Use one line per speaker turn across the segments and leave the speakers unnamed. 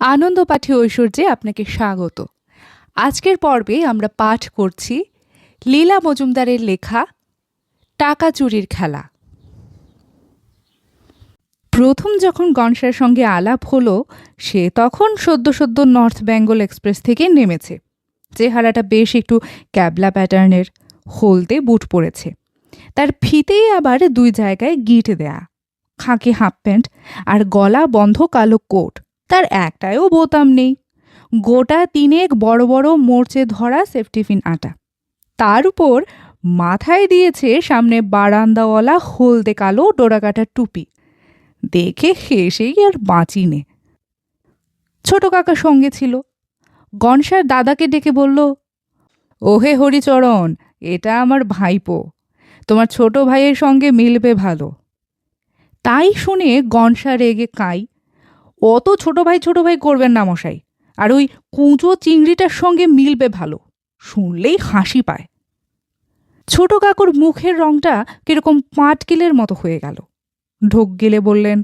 আনন্দ পাঠে ঐশ্বর্যে আপনাকে স্বাগত। আজকের পর্বে আমরা পাঠ করছি লীলা মজুমদারের লেখা টাকা চুরির খেলা। প্রথম যখন গনসার সঙ্গে আলাপ হলো, সে তখন সদ্য সদ্য নর্থ বেঙ্গল এক্সপ্রেস থেকে নেমেছে। চেহারাটা বেশ একটু ক্যাবলা প্যাটার্নের, হলদে বুট পরেছে। তার ফিতেই আবার দুই জায়গায় গিট দেয়া, খাকি হাফ প্যান্ট আর গলা বন্ধ কালো কোট। তার একটায়ও বোতাম নেই। গোটা তিনেক বড় বড় মোর্চে ধরা সেফটিফিন আটা। তার উপর মাথায় দিয়েছে সামনে বারান্দাওয়ালা হলদে কালো ডোরাকাটার টুপি। দেখে হেসেই আর বাঁচিনে ছোট কাকা সঙ্গে ছিল। গনসার দাদাকে ডেকে বলল, ওহে হরিচরণ, এটা আমার ভাইপো। তোমার ছোট ভাইয়ের সঙ্গে মিলবে ভালো তাই শুনে গনসা রেগে কাই অত ছোট ভাই ছোট ভাই করবেন না মশাই। আর ওই কুঁচো চিংড়িটার সঙ্গে মিলবে ভালো, শুনলেই হাসি পায়। ছোট কাকুর মুখের রংটা কীরকম পাটকিলের মতো হয়ে গেল। ঢোক গেলে বললেন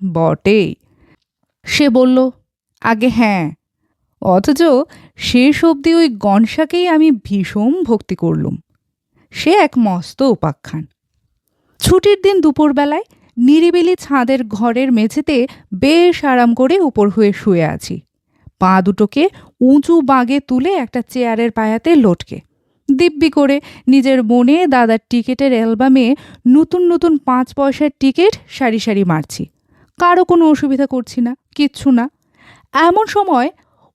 বটেই সে বলল, আগে হ্যাঁ অথচ শেষ অবধি ওই গনসাকেই আমি ভীষণ ভক্তি করলুম। সে এক মস্ত উপাখ্যান। ছুটির দিন দুপুরবেলায় নিরিবিলি ছাদের ঘরের মেঝেতে বেশ আরাম করে উপর হয়ে শুয়ে আছি। পা দুটোকে উঁচু বাগে তুলে একটা চেয়ারের পায়াতে লটকে। দিব্যি করে নিজের মনে দাদার টিকিটের অ্যালবামে নতুন নতুন পাঁচ পয়সার টিকিট সারি সারি মারছি। কারও কোনো অসুবিধা করছি না, কিচ্ছু না। এমন সময়,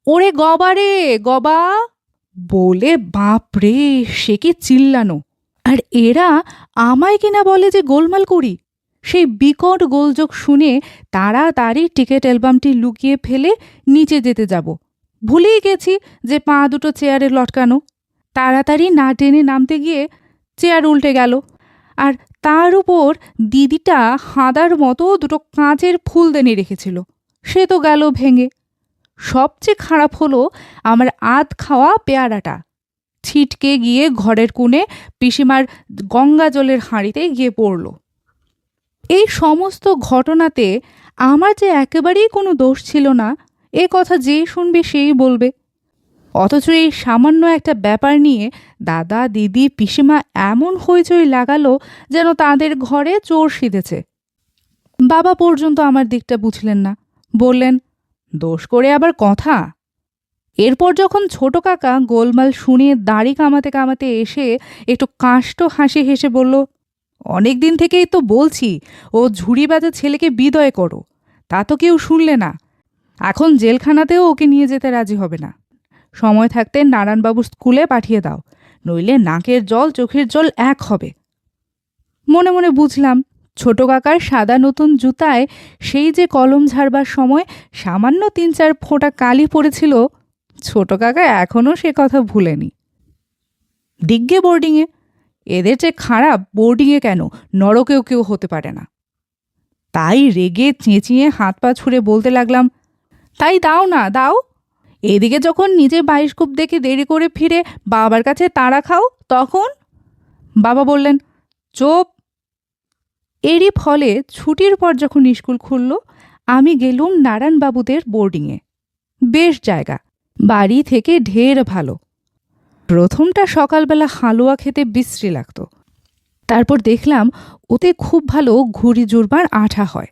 ওরে গবা রে, গবা! বলে বাপরে সে কি চিল্লানো? আর এরা আমায় কিনা বলে যে গোলমাল করি। সেই বিকট গোলযোগ শুনে তাড়াতাড়ি টিকিট অ্যালবামটি লুকিয়ে ফেলে নিচে যেতে যাব। ভুলেই গেছি যে পা দুটো চেয়ারে লটকানো। তাড়াতাড়ি না টেনে নামতে গিয়ে চেয়ার উল্টে গেল। আর তার উপর দিদিটা হাঁদার মতো দুটো কাঁচের ফুলদানি রেখেছিল। সে তো গেল ভেঙে। সবচেয়ে খারাপ হলো আমার আধ খাওয়া পেয়ারাটা। ছিটকে গিয়ে ঘরের কোণে পিসিমার গঙ্গা জলের হাঁড়িতে গিয়ে পড়ল। এই সমস্ত ঘটনাতে আমার যে একেবারেই কোনো দোষ ছিল না, এ কথা যেই শুনবে সেই বলবে। অথচ এই সামান্য একটা ব্যাপার নিয়ে দাদা, দিদি, পিসিমা এমন হইচই লাগালো যেন তাদের ঘরে চোর সিধেছে। বাবা পর্যন্ত আমার দিকটা বুঝলেন না। বললেন, দোষ করে আবার কথা? এরপর যখন ছোট কাকা গোলমাল শুনে দাড়ি কামাতে কামাতে এসে একটু কাষ্ট হাসি হেসে বলল অনেক দিন থেকেই তো বলছি, ও ঝুড়ি বাজা ছেলেকে বিদয় করো, তা তো কেউ শুনলে না। এখন জেলখানাতেও ওকে নিয়ে যেতে রাজি হবে না। সময় থাকতে নারায়ণবাবুর স্কুলে পাঠিয়ে দাও, নইলে নাকের জল চোখের জল এক হবে। মনে মনে বুঝলাম, ছোট কাকার সাদা নতুন জুতায় সেই যে কলম ঝাড়বার সময় সামান্য তিন চার ফোঁটা কালি পড়েছিল, ছোট কাকা এখনও সে কথা ভুলেনি। দিগ্গে বোর্ডিংয়ে এদের যে খারাপ বোর্ডিংয়ে কেন? নরকেও কেউ হতে পারে না। তাই রেগে চেঁচিয়ে হাত পা ছুঁড়ে বলতে লাগলাম, তাই দাও না, দাও। এদিকে যখন নিজে বাইশকুপ দেখে দেরি করে ফিরে বাবার কাছে তাড়া খাও, তখন? বাবা বললেন, চোপ। এরই ফলে ছুটির পর যখন স্কুল খুলল, আমি গেলুম নারায়ণবাবুদের বোর্ডিংয়ে বেশ জায়গা। বাড়ি থেকে ঢের ভালো। প্রথমটা সকালবেলা হালুয়া খেতে বিশ্রী লাগতো। তারপর দেখলাম ওতে খুব ভালো ঘুড়ি জুড়বার আঠা হয়।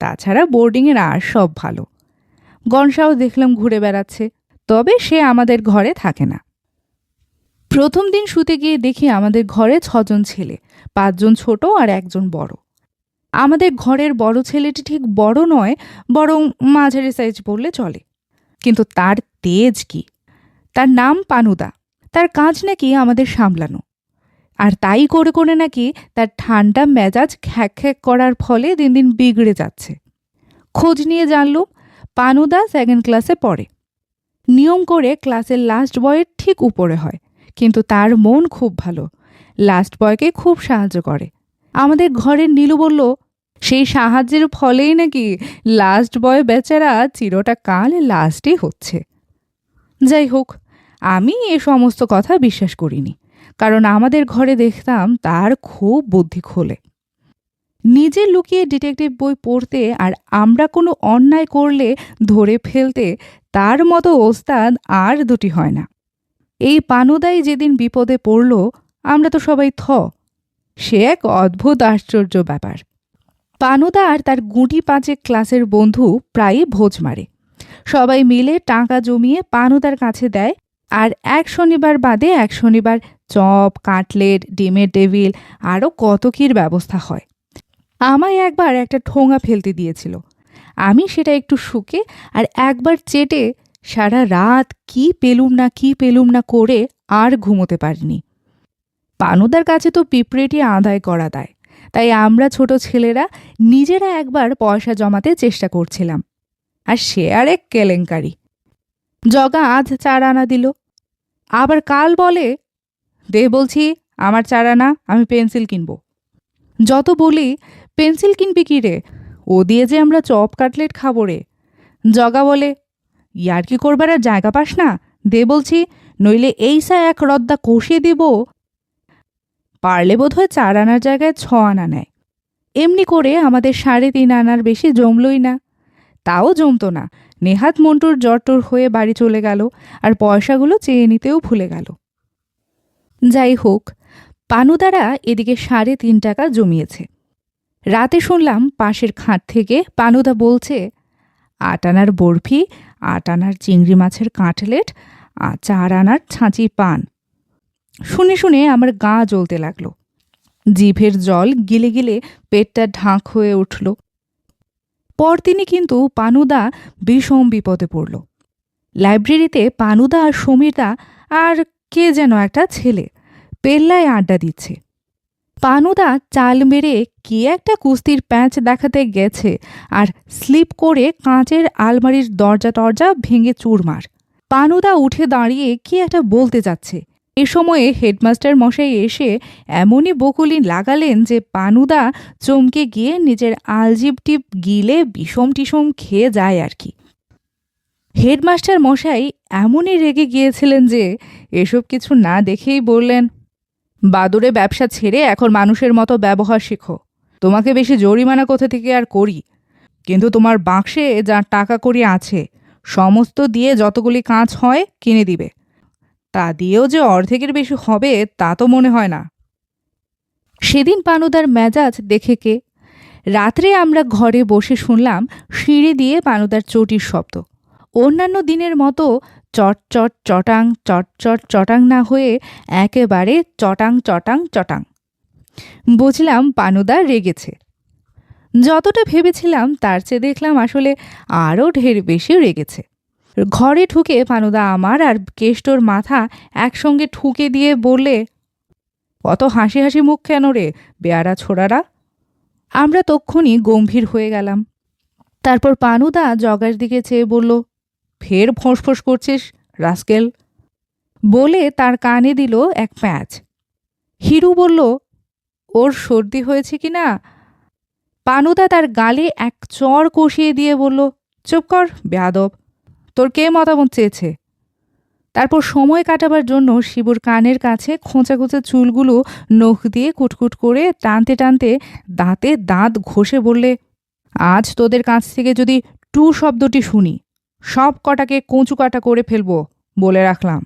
তাছাড়া বোর্ডিংয়ের আর সব ভালো। গনসাও দেখলাম ঘুরে বেড়াচ্ছে, তবে সে আমাদের ঘরে থাকে না। প্রথম দিন শুতে গিয়ে দেখি আমাদের ঘরে ছজন ছেলে, পাঁচজন ছোট আর একজন বড়। আমাদের ঘরের বড় ছেলেটি ঠিক বড় নয়, বরং মাঝারি সাইজ বললে চলে। কিন্তু তার তেজ কি? তার নাম পানুদা। তার কাজ নাকি আমাদের সামলানো। আর তাই করে করে নাকি তার ঠান্ডা মেজাজ খ্যাক খ্যাক করার ফলে দিন দিন বিগড়ে যাচ্ছে। খোঁজ নিয়ে জানলুম, পানুদা সেকেন্ড ক্লাসে পড়ে। নিয়ম করে ক্লাসের লাস্ট বয়ের ঠিক উপরে হয়, কিন্তু তার মন খুব ভালো। লাস্ট বয়কে খুব সাহায্য করে। আমাদের ঘরের নীলু বলল, সেই সাহায্যের ফলেই নাকি লাস্ট বয় বেচারা চিরটা কাল লাস্টই হচ্ছে। যাই হোক আমি এ সমস্ত কথা বিশ্বাস করিনি, কারণ আমাদের ঘরে দেখতাম তার খুব বুদ্ধি খোলে। নিজে লুকিয়ে ডিটেকটিভ বই পড়তে আর আমরা কোনো অন্যায় করলে ধরে ফেলতে তার মতো ওস্তাদ আর দুটি হয় না। এই পানুদাই যেদিন বিপদে পড়ল, আমরা তো সবাই থ। সে এক অদ্ভুত আশ্চর্য ব্যাপার। পানুদা আর তার গুটি পাঁচেক ক্লাসের বন্ধু প্রায়ই ভোজ মারে। সবাই মিলে টাকা জমিয়ে পানুদার কাছে দেয় আর এক শনিবার বাদে এক শনিবার চপ, কাটলেট, ডিমের টেবিল, আরও কত কির ব্যবস্থা হয়। আমায় একবার একটা ঠোঙা ফেলতে দিয়েছিল। আমি সেটা একটু শুকে আর একবার চেটে সারা রাত কি পেলুম না কি পেলুম না করে আর ঘুমোতে পারিনি। পানুদার কাছে তো পিঁপড়েটি আদায় করা দেয়। তাই আমরা ছোট ছেলেরা নিজেরা একবার পয়সা জমাতে চেষ্টা করছিলাম। আর সে আর এক কেলেঙ্কারি। জগা আজ চার আনা দিল। আবার কাল বলে, দে বলছি আমার চার আনা আমি পেন্সিল কিনবো। যত বলি, পেন্সিল কিনবি কি রে? ও দিয়ে যে আমরা চপ, কাটলেট খাব রে। জগা বলে, ইয়ার কি করবার আর জায়গা পাস না? দে বলছি, নইলে এই সা এক রদ্দা কষিয়ে দিব। পারলে বোধ হয় চার আনার জায়গায় ছ আনা নেয়। এমনি করে আমাদের সাড়ে তিন আনার বেশি জমলই না। তাও জমতো না। নেহাত মন্টুর জট্টর হয়ে বাড়ি চলে গেল আর পয়সাগুলো চেয়ে নিতেও ভুলে গেল। যাই হোক, পানুদারা এদিকে সাড়ে তিন টাকা জমিয়েছে। রাতে শুনলাম পাশের খাট থেকে পানুদা বলছে আট আনার বরফি আট আনার চিংড়ি মাছের কাটলেট, আর চার আনার ছাঁচি পান। শুনে শুনে আমার গা জ্বলতে লাগল। জিভের জল গিলে গিলে পেটটা ঢাক হয়ে উঠল। পরদিনই কিন্তু পানুদা বিষম বিপদে পড়ল। লাইব্রেরিতে পানুদা আর সমীরদা আর কে যেন একটা ছেলে পেল্লায় আড্ডা দিচ্ছে। পানুদা চাল মেরে কি একটা কুস্তির প্যাঁচ দেখাতে গেছে আর স্লিপ করে কাঁচের আলমারির দরজা টরজা ভেঙে চুরমার। পানুদা উঠে দাঁড়িয়ে কি একটা বলতে যাচ্ছে। এ সময়ে হেডমাস্টার মশাই এসে এমনই বকুলি লাগালেন যে পানুদা চমকে গিয়ে নিজের আলজিব টিপ গিলে বিষম টিসম খেয়ে যায় আর কি। হেডমাস্টার মশাই এমনই রেগে গিয়েছিলেন যে এসব কিছু না দেখেই বললেন বাদুরে ব্যবসা ছেড়ে এখন মানুষের মতো ব্যবহার শেখো। তোমাকে বেশি জরিমানা কোথা থেকে আর করি? কিন্তু তোমার বাক্সে যা টাকা করি আছে, সমস্ত দিয়ে যতগুলি কাঁচ হয় কিনে দিবে। তা দিয়েও যে অর্ধেকের বেশি হবে, তা তো মনে হয় না। সেদিন পানুদার মেজাজ দেখে কে? রাত্রে আমরা ঘরে বসে শুনলাম সিঁড়ি দিয়ে পানুদার চটির শব্দ। অন্যান্য দিনের মতো চট চট চটাং, চট চট চটাং না হয়ে একেবারে চটাং চটাং চটাং। বুঝলাম পানুদা রেগেছে। যতটা ভেবেছিলাম তার চেয়ে দেখলাম আসলে আরও ঢের বেশি রেগেছে। ঘরে ঢুকে পানুদা আমার আর কেষ্টর মাথা একসঙ্গে ঠুকে দিয়ে বললে অত হাসি হাসি মুখ কেন রে, বেয়ারা ছোড়ারা? আমরা তক্ষুনি গম্ভীর হয়ে গেলাম। তারপর পানুদা জগার দিকে চেয়ে বলল, ফের ফোঁস করছিস, রাস্কেল? বলে তার কানে দিল এক প্যাঁচ। হিরু বলল, ওর সর্দি হয়েছে কি না? পানুদা তার গালে এক চর কষিয়ে দিয়ে বলল, চুপ কর, বেয়াদব। তোর কে মতামত চেয়েছে? তারপর সময় কাটাবার জন্য শিবুর কানের কাছে খোঁচা খোঁচা চুলগুলো নখ দিয়ে কুটকুট করে টানতে টানতে দাঁতে দাঁত ঘষে বললে, আজ তোদের কাছ থেকে যদি টু শব্দটি শুনি, সব কটাকে কঁচু কাটা করে ফেলব বলে রাখলাম।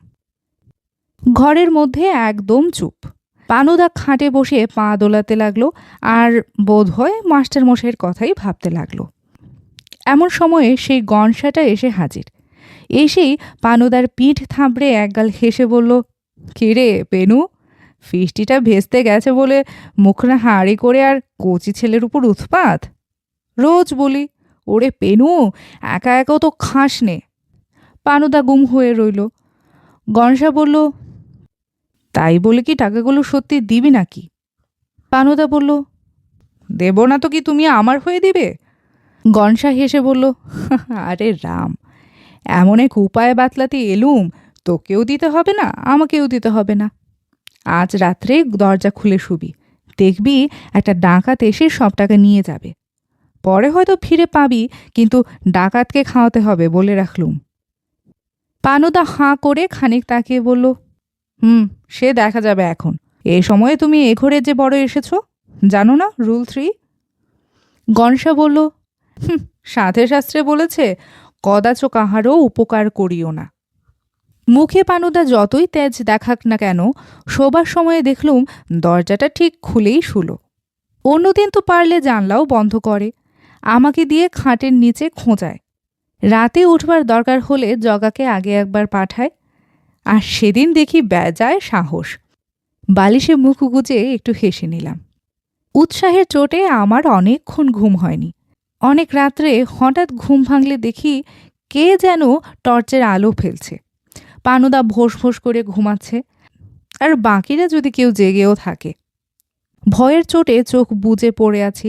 ঘরের মধ্যে একদম চুপ। পানুদা খাটে বসে পা দোলাতে লাগল আর বোধ হয় মাস্টারমশাইয়ের কথাই ভাবতে লাগল। এমন সময়ে সেই গনসাটা এসে হাজির। এসেই পানুদার পিঠ থাঁবড়ে একগাল হেসে বলল, কিরে পেনু, ফিস্টিটা ভেস্তে গেছে বলে মুখরা হাঁড়ি করে আর কচি ছেলের উপর উৎপাত? রোজ বলি, ওরে পেনু, একা একাও তো খাস নে। পানুদা গুম হয়ে রইল। গনসা বলল, তাই বলে কি টাকাগুলো সত্যি দিবি নাকি? পানুদা বলল, দেব না তো কি তুমি আমার হয়ে দিবে? গনসা হেসে বলল, আরে রাম এমন এক উপায় বাতলাতে এলুম তোকেও দিতে হবে না আমাকেও দিতে হবে না। আজ রাত্রে দরজা খুলে শুবি দেখবি একটা ডাকাত এসে সব টাকা নিয়ে যাবে। পরে হয়তো ফিরে পাবি কিন্তু ডাকাতকে খাওয়াতে হবে বলে রাখলুম। পানুদা হাঁ করে খানিক তাকিয়ে বলল হুম সে দেখা যাবে এখন। এ সময়ে তুমি এ ঘরে যে বড় এসেছ জানো না রুল থ্রি? গনসা বলল "হুঁ, সাধে শাস্ত্রে বলেছে কদাচ কাহারও উপকার করিও না। মুখে পানুদা যতই তেজ দেখাক না কেন, শোবার সময়ে দেখলুম দরজাটা ঠিক খুলেই শুলো। অন্যদিন তো পারলে জানলাও বন্ধ করে, আমাকে দিয়ে খাটের নিচে খোঁজায়। রাতে উঠবার দরকার হলে জগাকে আগে একবার পাঠায়, আর সেদিন দেখি বেজায় সাহস। বালিশে মুখ গুজে একটু হেসে নিলাম। উৎসাহের চোটে আমার অনেকক্ষণ ঘুম হয়নি। অনেক রাত্রে হঠাৎ ঘুম ভাঙলে দেখি কে যেন টর্চের আলো ফেলছে। পানুদা ভোস ভোস করে ঘুমাচ্ছে আর বাকিরা যদি কেউ জেগেও থাকে। ভয়ের চোটে চোখ বুজে পড়ে আছি।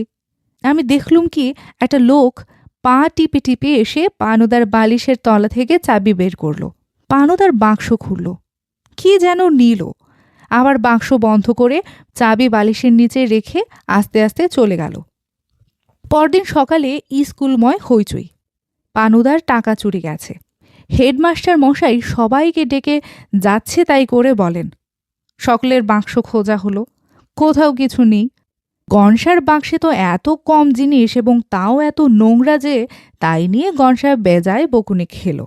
আমি দেখলুম কি একটা লোক পা টিপে টিপে এসে পানুদার বালিশের তলা থেকে চাবি বের করল। পানুদার বাক্স খুলল। কি যেন নিল। আবার বাক্স বন্ধ করে চাবি বালিশের নিচে রেখে আস্তে আস্তে চলে গেল। পরদিন সকালে স্কুলময় হইচই। পানুদার টাকা চুরি গেছে। হেডমাস্টার মশাই সবাইকে ডেকে, যাচ্ছে তাই করে বলেন। সকলের বাক্স খোঁজা হলো, কোথাও কিছু নেই। গনসার বাক্সে তো এত কম জিনিস এবং তাও এত নোংরা যে তাই নিয়ে গনসার বেজায় বকুনি খেল।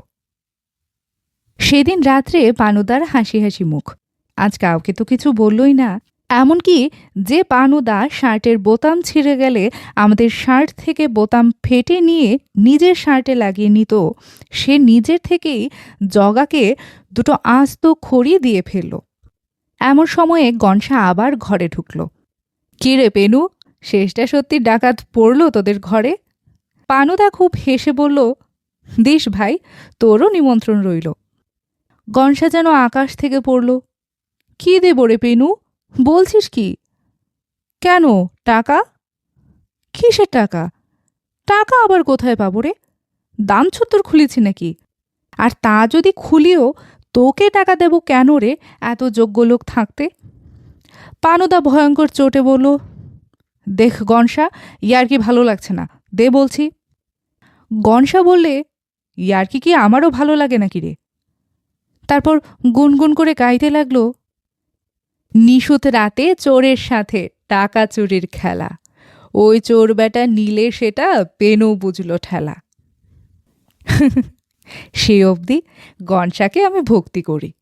সেদিন রাত্রে পানুদার হাসি হাসি মুখ। আজ কাউকে তো কিছু বললই না। এমনকি যে পানুদা শার্টের বোতাম ছিঁড়ে গেলে আমাদের শার্ট থেকে বোতাম ফেটে নিয়ে নিজের শার্টে লাগিয়ে নিত। সে নিজের থেকেই জগাকে দুটো আস্ত খড়ি দিয়ে ফেলল। এমন সময়ে গনসা আবার ঘরে ঢুকল। কী রে পেনু, শেষটা সত্যি ডাকাত পড়ল তোদের ঘরে? পানুদা খুব হেসে বলল, দিস ভাই, তোরও নিমন্ত্রণ রইল। গনসা যেন আকাশ থেকে পড়ল। কি দেব রে পেনু বলছিস কি? কেন? টাকা? কিসের টাকা? টাকা আবার কোথায় পাবো রে? দান ছত্তর খুলেছি নাকি? আর তা যদি খুলিও, তোকে টাকা দেব কেন রে এত যোগ্য লোক থাকতে? পানুদা ভয়ঙ্কর চোটে বলল, দেখ গনসা, ইয়ার কি ভালো লাগছে না? দে বলছি। গনসা বললে, ইয়ার কি কি আমারও ভালো লাগে নাকি রে? তারপর গুনগুন করে গাইতে লাগল নিশুত রাতে চোরের সাথে টাকা চুরির খেলা। ওই চোর বেটা নিলে সেটা পেনও বুঝলো ঠেলা। সে অবধি গনসাকে আমি ভক্তি করি।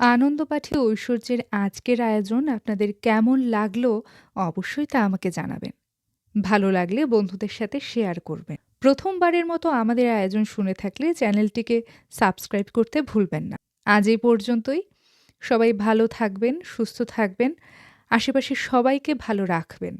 আনন্দপাঠী ঐশ্বর্যের আজকের আয়োজন আপনাদের কেমন লাগল অবশ্যই তা আমাকে জানাবেন। ভালো লাগলে বন্ধুদের সাথে শেয়ার করবেন। প্রথমবারের মতো আমাদের আয়োজন শুনে থাকলে চ্যানেলটিকে সাবস্ক্রাইব করতে ভুলবেন না। আজ এই পর্যন্তই। সবাই ভালো থাকবেন সুস্থ থাকবেন। আশেপাশে সবাইকে ভালো রাখবেন।